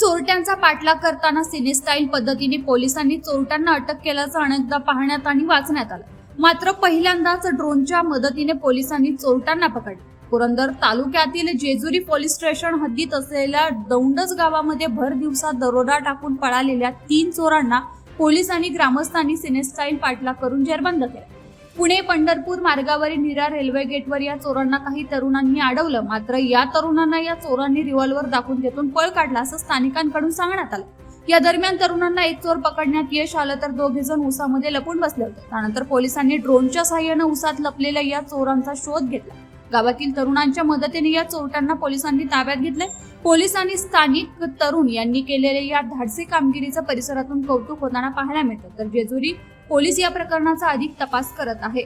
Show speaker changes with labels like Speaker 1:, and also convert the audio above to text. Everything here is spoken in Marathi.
Speaker 1: चोरट्यांचा पाठलाग करताना सिनेस्टाईल पद्धतीने पोलिसांनी चोरट्यांना अटक केल्याचं अनेकदा पाहण्यात आणि वाचण्यात आलं. मात्र पहिल्यांदाच ड्रोनच्या मदतीने पोलिसांनी चोरट्यांना पकडले. पुरंदर तालुक्यातील जेजुरी पोलीस स्टेशन हद्दीत असलेल्या दौंडच गावामध्ये भर दिवसात दरोडा टाकून पळालेल्या तीन चोरांना पोलिसांनी ग्रामस्थांनी सिनेस्टाईल पाठलाग करून जेरबंद केला. पुणे पंढरपूर मार्गावरील निरा रेल्वे गेटवर या चोरांना काही तरुणांनी अडवलं. मात्र या तरुणांना या चोरांनी रिव्हॉल्वर दाखवून तेथून पळ काढला असं स्थानिकांकडून सांगण्यात आलं. या दरम्यान तरुणांना एक चोर पकडण्यात यश आलं तर दोघे जण उसामध्ये लपून बसले होते. त्यानंतर पोलिसांनी ड्रोनच्या सहाय्यानं उसात लपलेल्या या चोरांचा शोध घेतला. गावातील तरुणांच्या मदतीने या चोरट्यांना पोलिसांनी ताब्यात घेतले पोलिसांनी स्थानिक तरुण यांनी केलेल्या या धाडसी कामगिरीचं परिसरातून कौतुक होताना पाहायला मिळतं. तर जेजुरी पोलीस या प्रकरणाचा अधिक तपास करत आहे.